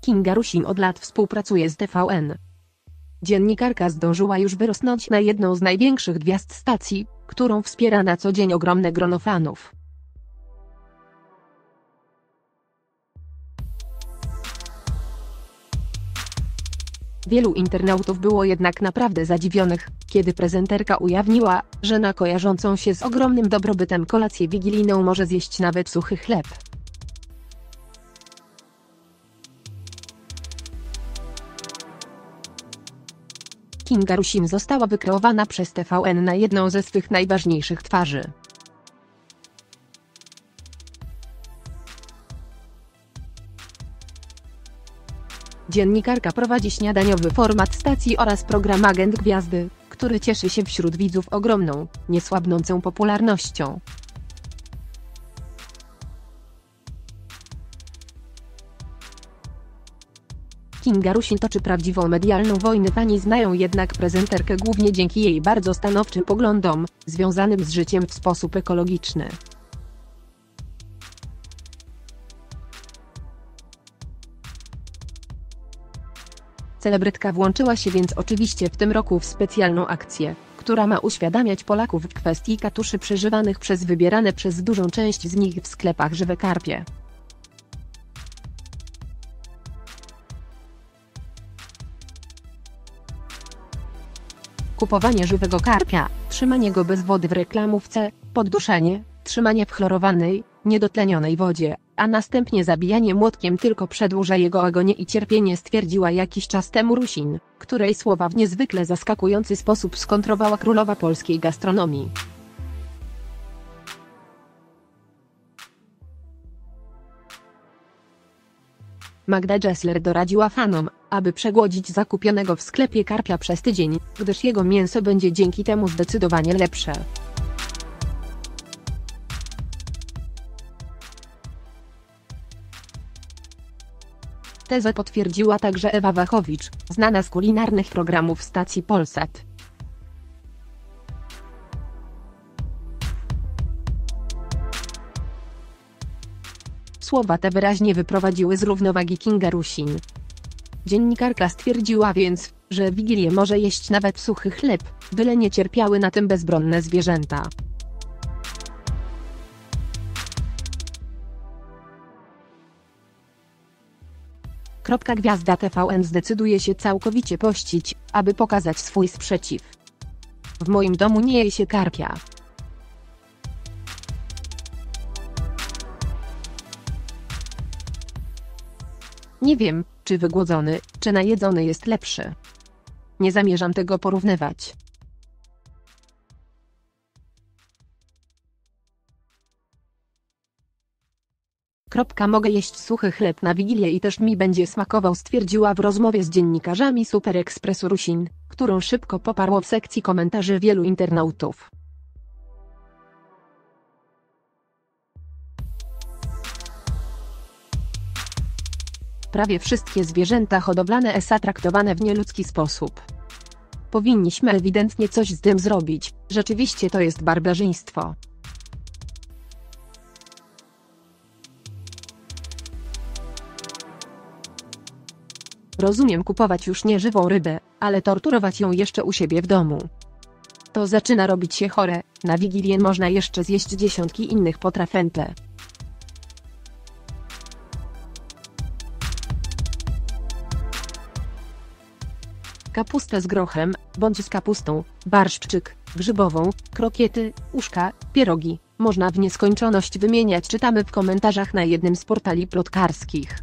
Kinga Rusin od lat współpracuje z TVN. Dziennikarka zdążyła już wyrosnąć na jedną z największych gwiazd stacji, którą wspiera na co dzień ogromne grono fanów. Wielu internautów było jednak naprawdę zadziwionych, kiedy prezenterka ujawniła, że na kojarzącą się z ogromnym dobrobytem kolację wigilijną może zjeść nawet suchy chleb. Kinga Rusin została wykreowana przez TVN na jedną ze swych najważniejszych twarzy. Dziennikarka prowadzi śniadaniowy format stacji oraz program Agent Gwiazdy, który cieszy się wśród widzów ogromną, niesłabnącą popularnością. Kinga Rusin toczy prawdziwą medialną wojnę fani znają jednak prezenterkę głównie dzięki jej bardzo stanowczym poglądom, związanym z życiem w sposób ekologiczny. Celebrytka włączyła się więc oczywiście w tym roku w specjalną akcję, która ma uświadamiać Polaków w kwestii katuszy przeżywanych przez wybierane przez dużą część z nich w sklepach żywe karpie. Kupowanie żywego karpia, trzymanie go bez wody w reklamówce, podduszenie, trzymanie w chlorowanej, niedotlenionej wodzie, a następnie zabijanie młotkiem tylko przedłuża jego agonię i cierpienie stwierdziła jakiś czas temu Rusin, której słowa w niezwykle zaskakujący sposób skontrowała królowa polskiej gastronomii. Magda Gessler doradziła fanom, aby przegłodzić zakupionego w sklepie karpia przez tydzień, gdyż jego mięso będzie dzięki temu zdecydowanie lepsze. Tezę potwierdziła także Ewa Wachowicz, znana z kulinarnych programów stacji Polsat. Słowa te wyraźnie wyprowadziły z równowagi Kinga Rusin. Dziennikarka stwierdziła więc, że Wigilię może jeść nawet suchy chleb, byle nie cierpiały na tym bezbronne zwierzęta. Kropka Gwiazda TVN zdecyduje się całkowicie pościć, aby pokazać swój sprzeciw. W moim domu nie je się karpia. Nie wiem, czy wygłodzony, czy najedzony jest lepszy. Nie zamierzam tego porównywać. Kropka mogę jeść suchy chleb na Wigilię i też mi będzie smakował stwierdziła w rozmowie z dziennikarzami Super Expressu Rusin, którą szybko poparło w sekcji komentarzy wielu internautów. Prawie wszystkie zwierzęta hodowlane ESA traktowane w nieludzki sposób. Powinniśmy ewidentnie coś z tym zrobić, rzeczywiście to jest barbarzyństwo. Rozumiem kupować już nieżywą rybę, ale torturować ją jeszcze u siebie w domu. To zaczyna robić się chore, na Wigilię można jeszcze zjeść dziesiątki innych potraw Kapustę z grochem, bądź z kapustą, barszczyk, grzybową, krokiety, uszka, pierogi. Można w nieskończoność wymieniać czytamy w komentarzach na jednym z portali plotkarskich.